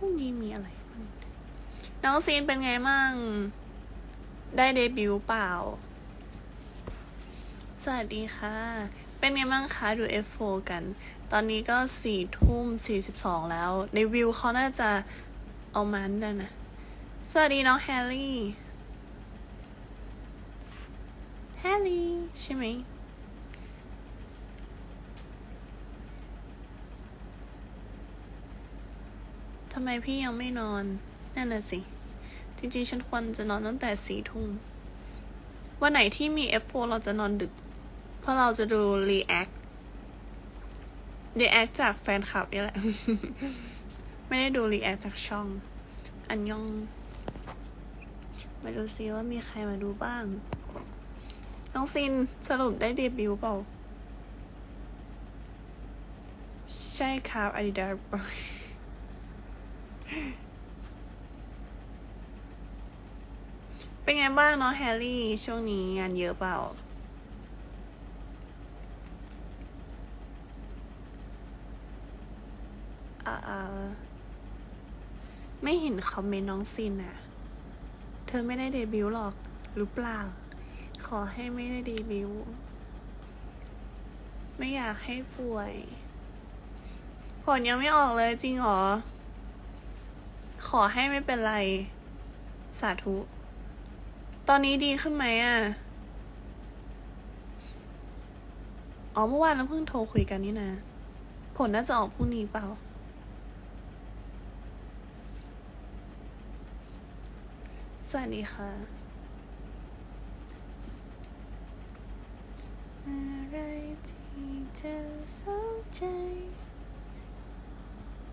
รุ่งนี้มีอะไร น้องซีนเป็นไงมั่ง ได้เดบิวต์เปล่า สวัสดีค่ะ เป็นไงบ้างคะดู F4 กัน ตอนนี้ก็สี่ทุ่มสี่สิบสองแล้วในวิวเขาน่าจะเอามันแล้วนะ สวัสดีน้องแฮร์รี่ แฮร์รี่ใช่ไหม ทำไมพี่ยังไม่นอน นั่นน่ะสิ จริงๆ ฉันควรจะนอนตั้งแต่สี่ทุ่ม วันไหนที่มี F4 เราจะนอนดึก เพราะเราจะดู React React จากแฟนคลับนี่แหละ ไม่ได้ดู React จากช่อง อันยอง มาดูซิว่ามีใครมาดูบ้าง น้องซินสรุปได้เดบิวต์เปล่า ใช่ครับ Adidas เป็นไงบ้างเนาะแฮร์รี่ ช่วงนี้งานเยอะเปล่าอ่าอ่าไม่เห็นคอมเมนต์น้องซินอะเธอไม่ได้เดบิวต์หรอกหรือเปล่า ขอให้ไม่ได้เดบิวต์ไม่อยากให้ป่วย ผลยังไม่ออกเลยจริงหรอ ขอให้ไม่เป็นไร สาธุ ตอนนี้ดีขึ้นไหมอะ อ๋อเมื่อวานเราเพิ่งโทรคุยกันนี่นะ ผลน่าจะออกพรุ่งนี้เปล่า สวัสดีค่ะอะไรที่เธอสนใจ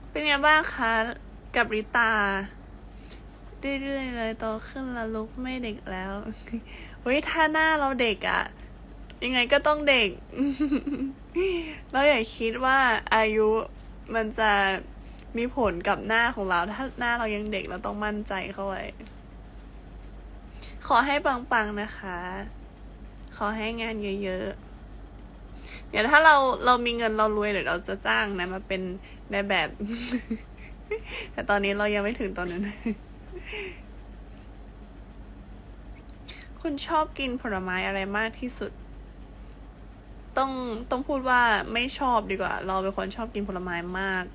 เป็นไงบ้างคะ กับริตา เรื่อยๆเลยโตขึ้นแล้วลุกไม่เด็กแล้วเฮ้ยถ้าหน้าเราเด็กอะยังไงก็ต้องเด็ก เราอย่าคิดว่าอายุมันจะมีผลกับหน้าของเรา ถ้าหน้าเรายังเด็กเราต้องมั่นใจเข้าไว้ ขอให้ปังๆนะคะ ขอให้งานเยอะๆ เดี๋ยวถ้าเราเรามีเงินเรารวยเดี๋ยวเราจะจ้างนะมาเป็นในแบบ แต่ตอนนี้เรายังไม่ถึงตอนนั้น คุณชอบกินผลไม้อะไรมากที่สุด ต้องต้องพูดว่าไม่ชอบดีกว่า เราเป็นคนชอบกินผลไม้มาก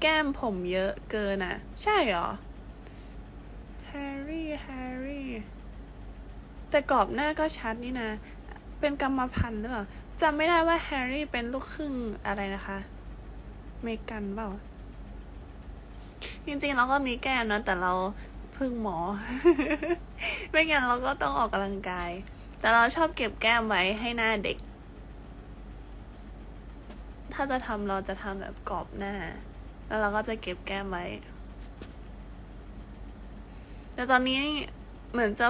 แก้มผมเยอะเกินอะ ใช่เหรอแฮร์รี่แฮร์รี่แต่กรอบหน้าก็ชัดนี่นะ เป็นกรรมพันธุ์หรือเปล่าจำไม่ได้ว่าแฮร์รี่เป็นลูกครึ่งอะไรนะคะ เมกันเปล่า จริงๆเราก็มีแก้มนะ แต่เราพึ่งหมอ ไม่งั้นเราก็ต้องออกกำลังกาย แต่เราชอบเก็บแก้มไว้ให้หน้าเด็ก ถ้าจะทำเราจะทำแบบกรอบหน้า แล้วเราก็จะเก็บแก้มไว้ แต่ตอนนี้เหมือนจะ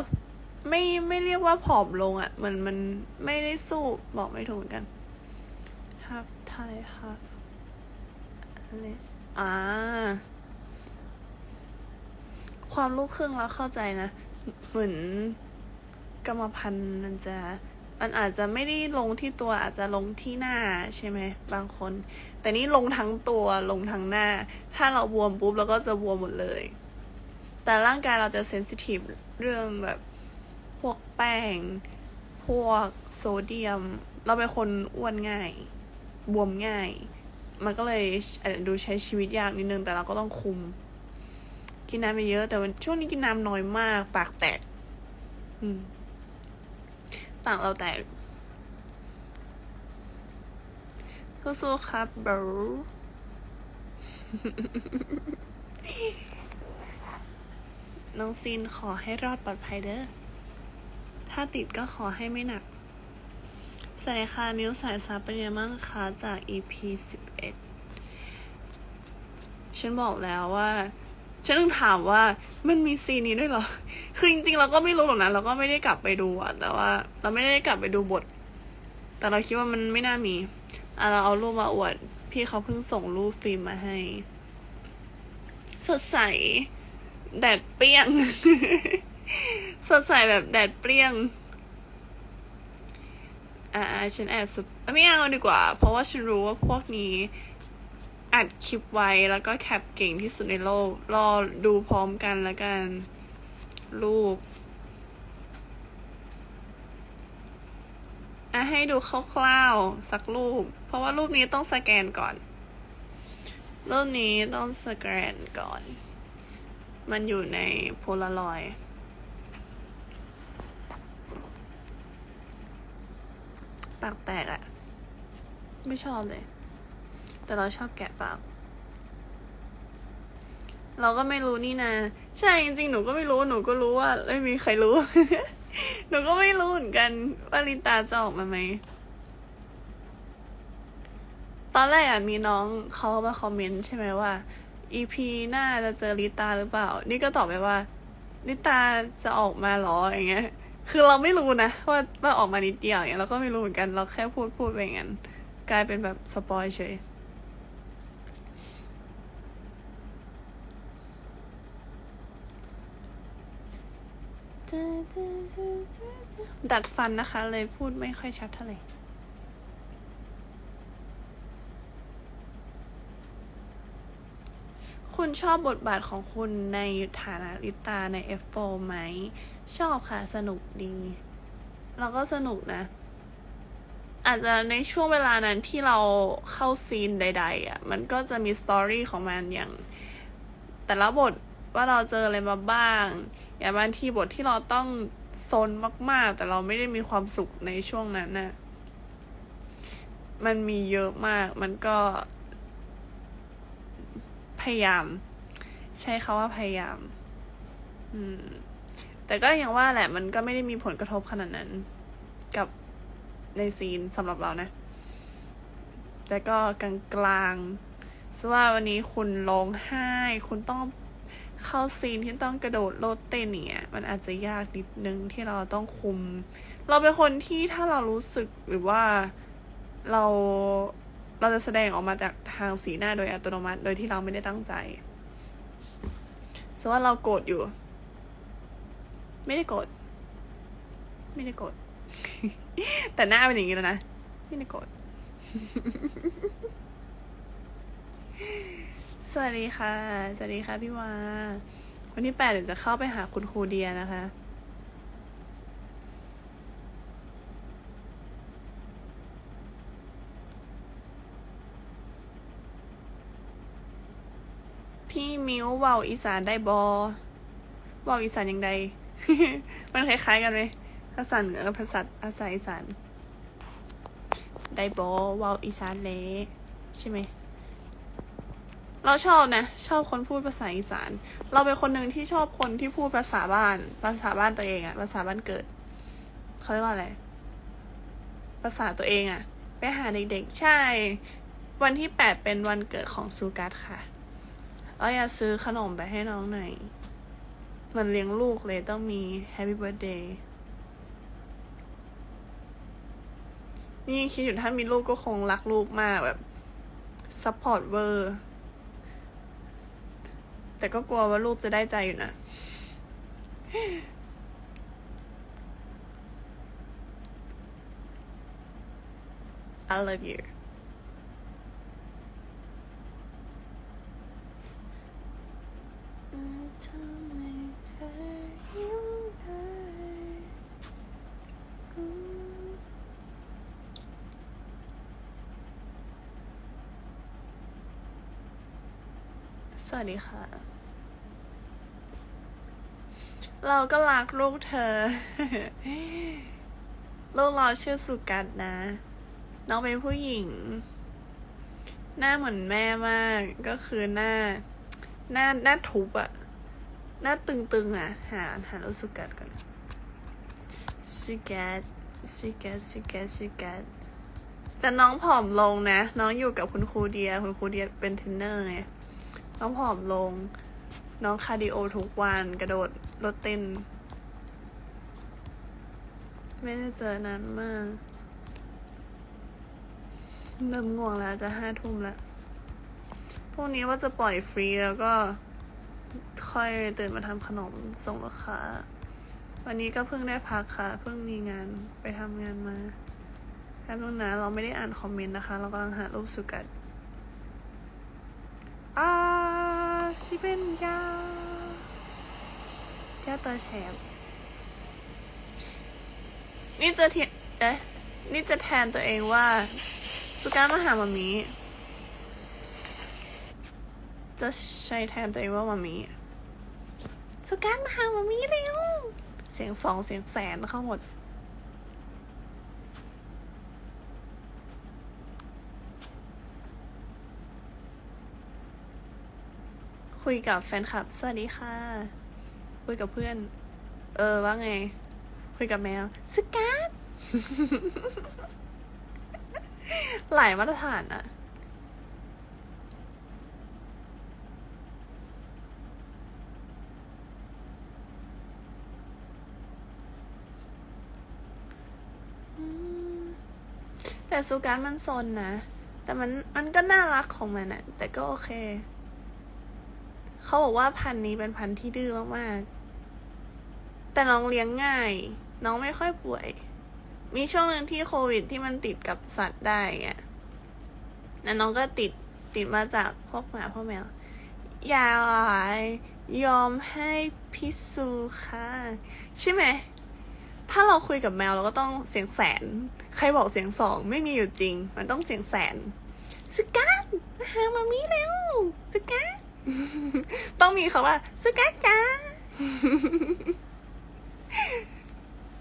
ไม่ไม่เรียกว่าผอมลงอะ่ะเหมือนมันไม่ได้สู้บอกไม่ถูกเหมือนกัน half Thai half อ่า ความลูกครึ่งเราเข้าใจนะ เหมือนกรรมพันธุ์มันจะ มันอาจจะไม่ได้ลงที่ตัวอาจจะลงที่หน้าใช่ไหมบางคน แต่นี่ลงทั้งตัวลงทั้งหน้า ถ้าเราบวมปุ๊บเราก็จะบวมหมดเลย แต่ร่างกายเราจะเซนซิทีฟเรื่องแบบพวกแป้ง พวกโซเดียม เราเป็นคนอ้วนง่าย บวมง่าย มันก็เลยอาจจะดูใช้ชีวิตยากนิดนึงแต่เราก็ต้องคุม กินน้ำไปเยอะแต่ช่วงนี้กินน้ำน้อยมาก ปากแตก อืมต่างเราแตกสู้ๆครับบรูน้องซีนขอให้รอดปลอดภัยเด้อ ถ้าติดก็ขอให้ไม่หนัก วัสดีค่ะนิ้วสายซับเป็นยังไงบ้างคะจาก EP สิบเอ็ดฉันบอกแล้วว่า ฉันต้องถามว่ามันมีซีนนี้ด้วยเหรอ คือจริงๆ เราก็ไม่รู้หรอกนะ เราก็ไม่ได้กลับไปดูอะแต่ว่า เราไม่ได้กลับไปดูบท แต่เราคิดว่ามันไม่น่ามีอะเราเอารูปมาอวด พี่เขาเพิ่งส่งรูปฟิล์มมาให้ สดใส แดดเปรี้ยง สดใสแบบแดดเปรี้ยง อ่าฉันแอบสุดไม่เอาดีกว่า เพราะว่าฉันรู้ว่าพวกนี้ออัดคลิปไว้แล้วก็แคปเก่งที่สุดในโลก รอดูพร้อมกันแล้วกัน รูปอะให้ดูคร่าวๆสักรูป เพราะว่ารูปนี้ต้องสแกนก่อน รูปนี้ต้องสแกนก่อน มันอยู่ในโพลารอยด์ ปากแตกอะไม่ชอบเลย แต่เราชอบแกะปาก เราก็ไม่รู้นี่นะ ใช่จริงๆ หนูก็ไม่รู้ หนูก็รู้ว่าไม่มีใครรู้ หนูก็ไม่รู้เหมือนกันว่าลิตาจะออกมาไหม ตอนแรกอะมีน้องเขามาคอมเมนต์ใช่ไหมว่า EP หน้าจะเจอลิตาหรือเปล่า นี่ก็ตอบไปว่าลิตาจะออกมาหรออย่างเงี้ย คือเราไม่รู้นะว่าว่าออกมานิดเดียวอย่างเนี่ยเราก็ไม่รู้เหมือนกันเราแค่พูดพูดไปอย่างนั้นกลายเป็นแบบสปอยเฉยดัดฟันนะคะ เลยพูดไม่ค่อยชัดเท่าไหร่ คุณชอบบทบาทของคุณในฐานะลิตาใน F4 ไหม ชอบค่ะ สนุกดีเราก็สนุกนะ อาจจะในช่วงเวลานั้นที่เราเข้าซีนใด ๆอะ มันก็จะมีสตอรี่ของมันอย่าง แต่ละบทว่าเราเจออะไรมาบ้าง อย่างบางทีบทที่เราต้องซนมาก ๆ แต่เราไม่ได้มีความสุขในช่วงนั้นน่ะมันมีเยอะมาก มันก็ พยายาม ใช้คาว่าพยายาม อืม แต่ก็อย่างว่าแหละ มันก็ไม่ได้มีผลกระทบขนาดนั้น กับในซีนสำหรับเรานะ แต่ก็กลางกลางๆสว่าวันนี้คุณร้องไห้ คุณต้องเข้าซีนที่ต้องกระโดดโลดเต้นเนี่ย มันอาจจะยากนิดนึงที่เราต้องคุม เราเป็นคนที่ถ้าเรารู้สึกหรือว่าเรา เราจะแสดงออกมาจากทางสีหน้าโดยอัตโนมัติ โดยที่เราไม่ได้ตั้งใจสว่าเราโกรธอยู่ ไม่ได้โกรธไม่ได้โกรธแต่หน้าเป็นอย่างนี้แล้วนะ ไม่ได้โกรธสวัสดีค่ะ สวัสดีค่ะพี่วา วันที่แปดเดี๋ยวจะเข้าไปหาคุณครูเดียนะคะ พี่มิว เว้าอีสานได้บอเว้าอีสานยังไงมันคล้ายๆกันไหมภาษาเหนือภาษาภาษาอีสานได้บอเว้าอีสานเละใช่ไหมเราชอบนะ ชอบคนพูดภาษาอีสาน เราเป็นคนหนึ่งที่ชอบคนที่พูดภาษาบ้าน ภาษาบ้านตัวเองอะภาษาบ้านเกิดเขาเรียกว่าอะไร ภาษาตัวเองอะไปหาเด็กๆ ใช่ วันที่แปดเป็นวันเกิดของซูกัสค่ะ เราอยากซื้อขนมไปให้น้องหน่อยเหมันเลี้ยงลูกเลยต้องมี Happy Birthday นี่คิดอยู่ถ้ามีลูกก็คงรักลูกมากแบบซัพพอร์ตเวอร์ แต่ก็กลัวว่าลูกจะได้ใจอยู่นะ I love you สวัสดีค่ะ เราก็รักลูกเธอ ลูกเราชื่อสุกัดนะ น้องเป็นผู้หญิง หน้าเหมือนแม่มาก ก็คือหน้า หน้าหน้าทุบอะหน้าตึงๆอะหาหาลูกสุกัดก่อนสุกัดสุกัดสุกัดสุกัดแต่น้องผอมลงนะ น้องอยู่กับคุณครูเดีย คุณครูเดียเป็นเทรนเนอร์ไง น้องผอมลง น้องคาร์ดิโอทุกวัน กระโดดรถเต้น ไม่ได้เจอนานมาก เริ่มง่วงแล้วจะห้าทุ่มแล้ว พวกนี้ว่าจะปล่อยฟรีแล้วก็ค่อยตื่นมาทำขนมส่งลูกค้า วันนี้ก็เพิ่งได้พักค่ะ เพิ่งมีงานไปทำงานมาแป๊บนึงนะเราไม่ได้อ่านคอมเมนต์นะคะ เรากำลังหารูปสุกัดอ่า ชิเป็นยาจ้าตัวแชมป์นี่จะเทียเอ๊ะนี่จะแทนตัวเองว่าสุกามาหามามีจะใช้แทนตัวเองว่ามามีสุกามาหามามีเร็ว เสียงสองเสียงแสนเข้าหมด คุยกับแฟนคลับ สวัสดีค่ะ คุยกับเพื่อน เออว่าไง คุยกับแมวสกัดหลายมาตรฐานอะแต่สุการมันซนนะ แต่มันมันก็น่ารักของมันอะแต่ก็โอเค เขาบอกว่าพันธุ์นี้เป็นพันธุ์ที่ดื้อมากๆ แต่น้องเลี้ยงง่าย น้องไม่ค่อยป่วย มีช่วงหนึ่งที่โควิดที่มันติดกับสัตว์ได้อะแล้วน้องก็ติดติดมาจากพวกหมาพวกแมว อย่ายอมให้พิสูค่ะ ใช่ไหม ถ้าเราคุยกับแมวเราก็ต้องเสียงแสน ใครบอกเสียงสองไม่มีอยู่จริง มันต้องเสียงแสนสกัดมาหามามีเร็วสกัด ต้องมีเขาว่าสกัดจ้า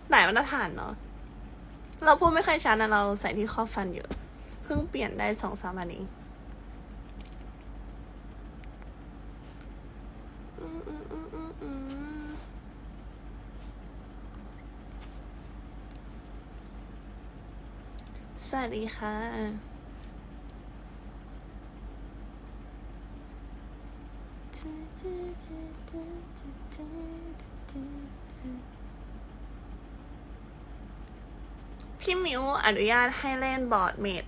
หลายมาตรฐานเนาะเราพูดไม่ค่อยชัดนะเราใส่ที่ข้อฟันอยู่ เพิ่งเปลี่ยนได้สองสามวันเองสวัสดีค่ะ พี่มิวอนุญาตให้เล่นบอร์ดเมด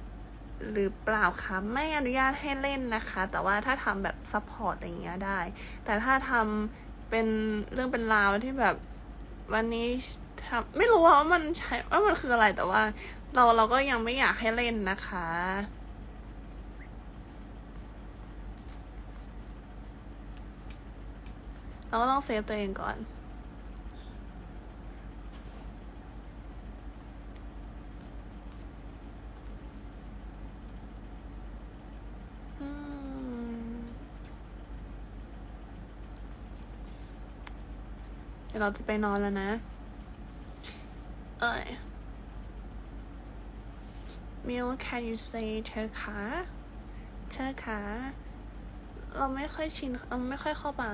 หรือเปล่าคะไม่อนุญาตให้เล่นนะคะ แต่ว่าถ้าทำแบบซัพพอร์ตอย่างเงี้ยได้ แต่ถ้าทำเป็นเรื่องเป็นราวที่แบบวันนี้ทำไม่รู้ว่ามันใช่ว่ามันคืออะไรแต่ว่า เราเราก็ยังไม่อยากให้เล่นนะคะ เราก็ต้องเซฟตัวเองก่อน เดี๋ยวเราจะไปนอนแล้วนะ เอ้ย มิว can you say เธอขาเธอขาเราไม่ค่อยชินเราไม่ค่อยเข้าปา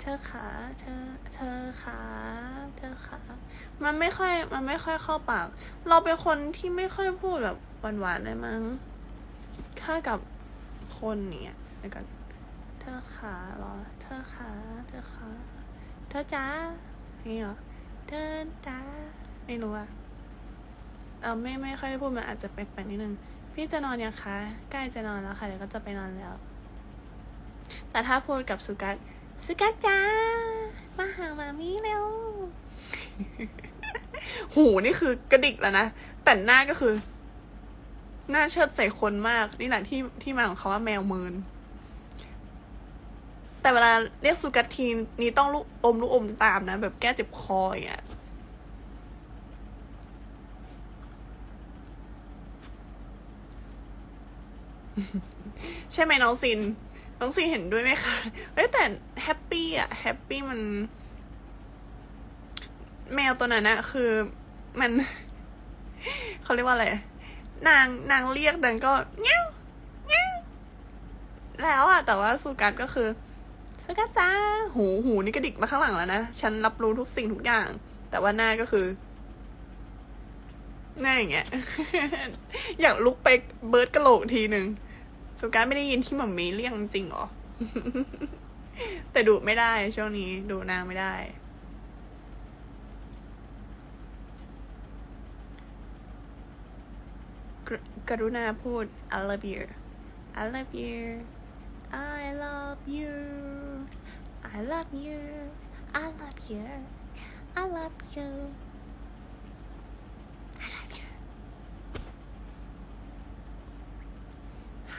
เธอขาเธอ เธอขาเธอขามันไม่ค่อย มันไม่ค่อยเข้าปาก เราเป็นคนที่ไม่ค่อยพูดแบบหวานๆเลยมั้ง ถ้ากับคนเนี่ยเดี๋ยวกัน เธอขาเหรอ เธอขาเธอขาเธอจ้านี่เหรอ เธอจ้าไม่รู้อะเออไม่ไม่ค่อยได้พูดมันอาจจะแปลกๆนิดนึง พี่จะนอนยังคะ ใกล้จะนอนแล้วค่ะเดี๋ยวก็จะไปนอนแล้ว แต่ถ้าพูดกับสุกัส สุกัจ้ามาหามามีเร็วหูนี่คือกระดิกแล้วนะ แต่หน้าก็คือ หน้าเชิดใส่คนมาก นี่แหละที่ที่มาของเขาว่าแมวเมิน แต่เวลาเรียกสุกัสทีนี้ต้องลูกอมลูกอมตามนะ แบบแก้เจ็บคออย่างเงี้ยใช่ไหมน้องซิน น้องซินเห็นด้วยไหมคะเฮ้ยแต่แฮปปี้อะแฮปปี้มัน แมวตัวนั้นนะคือมันเขาเรียกว่าอะไร นางนางเรียกดังก็เงี้ยวเงี้ยแล้วอะแต่ว่าสุกัสก็คือสุกัสจ้าหูหูนี่กระดิกมาข้างหลังแล้วนะ ฉันรับรู้ทุกสิ่งทุกอย่าง แต่ว่าหน้าก็คือหน้าอย่างเงี้ย อยากลุกไปเบิร์ดกระโหลกทีหนึ่ง สุการไม่ได้ยินที่หม่อมมีเรียกจริงหรอ แต่ดูไม่ได้ช่วงนี้ดูนางไม่ได้กรุณาพูด I love you I love you I love you I love you I love you I love you I love you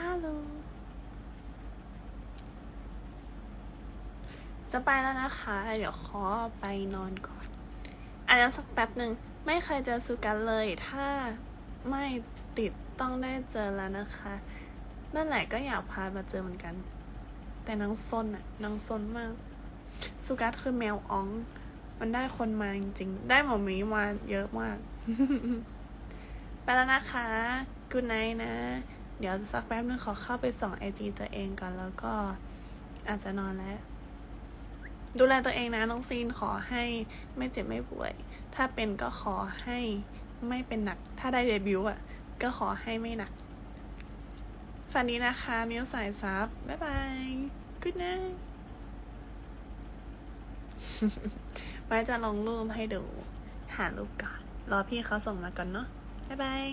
Hello จะไปแล้วนะคะ เดี๋ยวขอไปนอนก่อนอันนั้สักแป๊บหนึ่ง ไม่เคยเจอสุกันเลย ถ้าไม่ติดต้องได้เจอแล้วนะคะ นั่นแหละก็อยากพามาเจอเหมือนกัน แต่นางซนอะนางซนมาก สุกัสคือแมวออง มันได้คนมาจริงๆ ได้หมอมีมาเยอะมาก ไปแล้วนะคะ กูไนนะ เดี๋ยวสักแป๊บนึงขอเข้าไปส่องไอจีตัวเองก่อนแล้วก็อาจจะนอนแล้ว ดูแลตัวเองนะน้องซีนขอให้ไม่เจ็บไม่ป่วย ถ้าเป็นก็ขอให้ไม่เป็นหนัก ถ้าได้เดบิวต์อะ ก็ขอให้ไม่หนักฝันดีนะคะ มิวสายซับ บ๊ายบาย good night ไว้จะลงรูปให้ดู หารูปก่อน รอพี่เขาส่งมาก่อนเนาะบ๊ายบาย